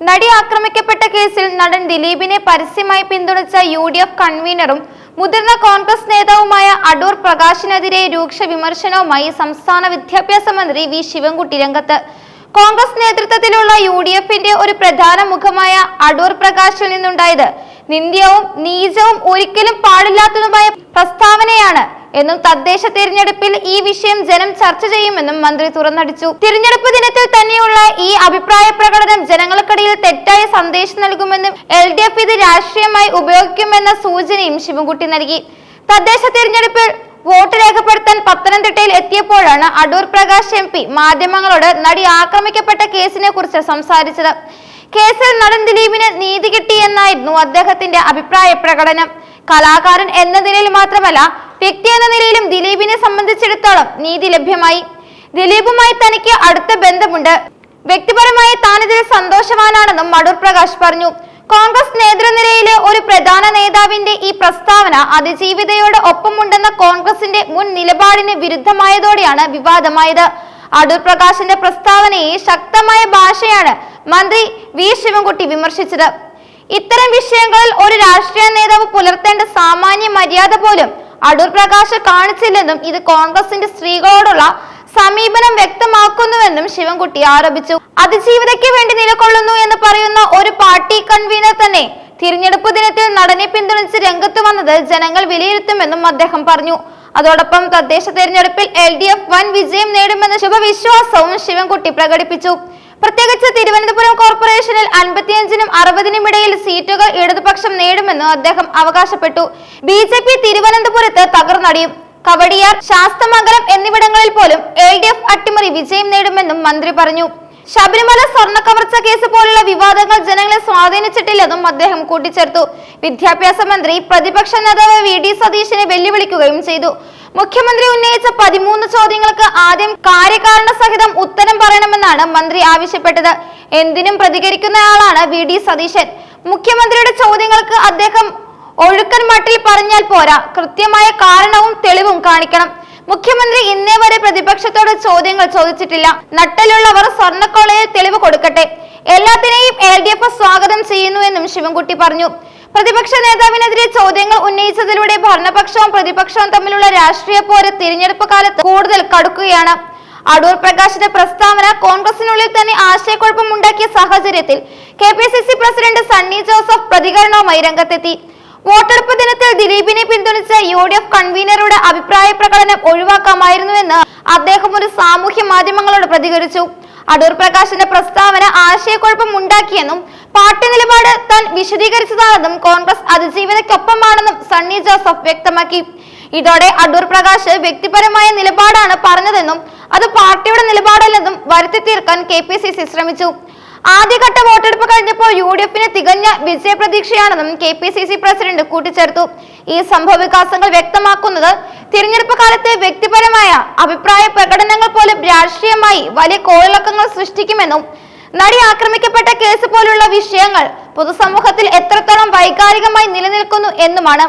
നടി ആക്രമിക്കപ്പെട്ട കേസിൽ നടൻ ദിലീപിനെ പരസ്യമായി പിന്തുണച്ച യു ഡി എഫ് കൺവീനറും മുതിർന്ന കോൺഗ്രസ് നേതാവുമായ അടൂർ പ്രകാശിനെതിരെ രൂക്ഷ വിമർശനവുമായി സംസ്ഥാന വിദ്യാഭ്യാസ മന്ത്രി വി ശിവൻകുട്ടി രംഗത്ത്. കോൺഗ്രസ് നേതൃത്വത്തിലുള്ള യു ഡി എഫിന്റെ ഒരു പ്രധാന മുഖമായ അടൂർ പ്രകാശിൽ നിന്നുണ്ടായത് നിന്ദ്യവും നീചവും ഒരിക്കലും പാടില്ലാത്തതുമായ പ്രസ്താവനയാണ് എന്നും തദ്ദേശ തിരഞ്ഞെടുപ്പിൽ ഈ വിഷയം ജനം ചർച്ച ചെയ്യുമെന്നും മന്ത്രി തുറന്നടിച്ചു. തിരഞ്ഞെടുപ്പ് ദിനത്തിൽ തന്നെയുള്ള ഈ അഭിപ്രായ പ്രകടനം ജനങ്ങൾക്കിടയിൽ തെറ്റായ സന്ദേശം നൽകുമെന്നും എൽ ഡി എഫ് ഇത് രാഷ്ട്രീയമായി ഉപയോഗിക്കുമെന്ന സൂചനയും ശിവൻകുട്ടി നൽകി. തദ്ദേശ തിരഞ്ഞെടുപ്പിൽ വോട്ട് രേഖപ്പെടുത്താൻ പത്തനംതിട്ടയിൽ എത്തിയപ്പോഴാണ് അടൂർ പ്രകാശ് എം പി മാധ്യമങ്ങളോട് നടി ആക്രമിക്കപ്പെട്ട കേസിനെ കുറിച്ച് സംസാരിച്ചത്. കേസിൽ നടൻ ദിലീപിന് നീതി കിട്ടിയെന്നായിരുന്നു അദ്ദേഹത്തിന്റെ അഭിപ്രായ പ്രകടനം. കലാകാരൻ എന്ന നിലയിൽ മാത്രമല്ല വ്യക്തി എന്ന നിലയിലും ദിലീപിനെ സംബന്ധിച്ചിടത്തോളം നീതി ലഭ്യമായി. ദിലീപുമായി തനിക്ക് അടുത്ത ബന്ധമുണ്ട്. വ്യക്തിപരമായി താൻ ഇതിൽ സന്തോഷവാനാണെന്നും മടൂർ പ്രകാശ് പറഞ്ഞു. കോൺഗ്രസ് നേതൃനിരയിലെ ഒരു പ്രധാന നേതാവിന്റെ ഈ പ്രസ്താവന അതിജീവിതയോട് ഒപ്പമുണ്ടെന്ന കോൺഗ്രസിന്റെ മുൻ നിലപാടിന് വിരുദ്ധമായതോടെയാണ് വിവാദമായത്. അടൂർ പ്രകാശിന്റെ പ്രസ്താവനയെ ശക്തമായ ഭാഷയാണ് മന്ത്രി വി. ശിവൻകുട്ടി വിമർശിച്ചത്. ഇത്തരം വിഷയങ്ങളിൽ ഒരു രാഷ്ട്രീയ നേതാവ് പുലർത്തേണ്ട സാമാന്യ മര്യാദ പോലും അടൂർ പ്രകാശ് കാണിച്ചില്ലെന്നും ഇത് കോൺഗ്രസിന്റെ സ്ത്രീകളോടുള്ള സമീപനം വ്യക്തമാക്കുന്നുവെന്നും ശിവൻകുട്ടി ആരോപിച്ചു. അതിജീവിതയ്ക്ക് വേണ്ടി നിലകൊള്ളുന്നു എന്ന് പറയുന്ന ഒരു പാർട്ടി കൺവീനർ തന്നെ തിരഞ്ഞെടുപ്പ് ദിനത്തിൽ നടനെ പിന്തുണച്ച് രംഗത്ത് വന്നത് ജനങ്ങൾ വിലയിരുത്തുമെന്നും അദ്ദേഹം പറഞ്ഞു. അതോടൊപ്പം തദ്ദേശ തെരഞ്ഞെടുപ്പിൽ എൽ ഡി എഫ് വൻ വിജയം നേടുമെന്ന ശുഭവിശ്വാസവും ശിവൻകുട്ടി പ്രകടിപ്പിച്ചു. പ്രത്യേകിച്ച് തിരുവനന്തപുരം കോർപ്പറേഷനിൽ അൻപത്തിയഞ്ചിനും അറുപതിനും ഇടയിൽ സീറ്റുകൾ ഇടതുപക്ഷം നേടുമെന്ന് അദ്ദേഹം അവകാശപ്പെട്ടു. ബി ജെ പി തിരുവനന്തപുരത്ത് തകർന്നടിയും. കവടിയാർ ശാസ്തമംഗലം എന്നിവിടങ്ങളിൽ പോലും എൽ ഡി എഫ് അട്ടിമറി വിജയം നേടുമെന്നും മന്ത്രി പറഞ്ഞു. ശബരിമല സ്വർണ കവർച്ച കേസ് പോലുള്ള വിവാദങ്ങൾ ജനങ്ങളെ സ്വാധീനിച്ചിട്ടില്ലെന്നും അദ്ദേഹം കൂട്ടിച്ചേർത്തു. വിദ്യാഭ്യാസ മന്ത്രി പ്രതിപക്ഷ നേതാവ് വി ഡി സതീശിനെ വെല്ലുവിളിക്കുകയും ചെയ്തു. മുഖ്യമന്ത്രി ഉന്നയിച്ച പതിമൂന്ന് ചോദ്യങ്ങൾക്ക് ആദ്യം കാര്യകാരണ സഹിതം ഉത്തരം പറയണമെന്നാണ് മന്ത്രി ആവശ്യപ്പെട്ടത്. എന്തിനും പ്രതികരിക്കുന്നയാളാണ് വി. ഡി. സതീശൻ. മുഖ്യമന്ത്രിയുടെ ചോദ്യങ്ങൾക്ക് അദ്ദേഹം ഒഴുക്കൻ മട്ടിൽ പറഞ്ഞാൽ പോരാ. കൃത്യമായ കാരണവും തെളിവും കാണിക്കണം. മുഖ്യമന്ത്രി ഇന്നേ വരെ പ്രതിപക്ഷത്തോട് ചോദ്യങ്ങൾ ചോദിച്ചിട്ടില്ല. നട്ടലുള്ളവർ സ്വർണക്കോളയിൽ തെളിവ് കൊടുക്കട്ടെ. എല്ലാത്തിനെയും എൽ ഡി എഫ് സ്വാഗതം ചെയ്യുന്നു എന്നും ശിവൻകുട്ടി പറഞ്ഞു. പ്രതിപക്ഷ നേതാവിനെതിരെ ചോദ്യങ്ങൾ ഉന്നയിച്ചതിലൂടെ ഭരണപക്ഷവും പ്രതിപക്ഷവും തമ്മിലുള്ള രാഷ്ട്രീയ പോര തിരഞ്ഞെടുപ്പ് കാലത്ത് കൂടുതൽ കടുക്കുകയാണ്. അടൂർ പ്രകാശിന്റെ പ്രസ്താവന കോൺഗ്രസിനുള്ളിൽ തന്നെ ആശയക്കുഴപ്പമുണ്ടാക്കിയ സാഹചര്യത്തിൽ K P C C president Sunny Joseph പ്രതികരണവുമായി രംഗത്തെത്തി. വോട്ടെടുപ്പ് ദിനത്തിൽ ദിലീപിനെ പിന്തുണച്ച യു ഡി എഫ് കൺവീനറുടെ അഭിപ്രായ പ്രകടനം ഒഴിവാക്കാമായിരുന്നുവെന്ന് അദ്ദേഹം ഒരു സാമൂഹ്യ മാധ്യമങ്ങളോട് പ്രതികരിച്ചു. അടൂർ പ്രകാശിന്റെ പ്രസ്താവന ആശയക്കുഴപ്പം ഉണ്ടാക്കിയെന്നും പാർട്ടി നിലപാട് താൻ വിശദീകരിച്ചതാണെന്നും കോൺഗ്രസ് അതിജീവിതക്കൊപ്പമാണെന്നും സണ്ണി ജോസഫ് വ്യക്തമാക്കി. ഇതോടെ അടൂർ പ്രകാശ് വ്യക്തിപരമായ നിലപാടാണ് പറഞ്ഞതെന്നും അത് പാർട്ടിയുടെ നിലപാടല്ലെന്നും വരുത്തി തീർക്കാൻ കെ പി സി സി ശ്രമിച്ചു. ആദ്യഘട്ട വോട്ടെടുപ്പ് കഴിഞ്ഞപ്പോൾ യു ഡി എഫിന് തികഞ്ഞ വിജയപ്രതീക്ഷയാണെന്നും K P C C president കൂട്ടിച്ചേർത്തു. ഈ സംഭവ വികാസങ്ങൾ വ്യക്തമാക്കുന്നത് തിരഞ്ഞെടുപ്പ് കാലത്തെ വ്യക്തിപരമായ അഭിപ്രായ പ്രകടനങ്ങൾ പോലും രാഷ്ട്രീയമായി വലിയ കോളിളക്കങ്ങൾ സൃഷ്ടിക്കുമെന്നും നടി ആക്രമിക്കപ്പെട്ട കേസ് പോലുള്ള വിഷയങ്ങൾ പൊതുസമൂഹത്തിൽ എത്രത്തോളം വൈകാരികമായി നിലനിൽക്കുന്നു എന്നുമാണ്.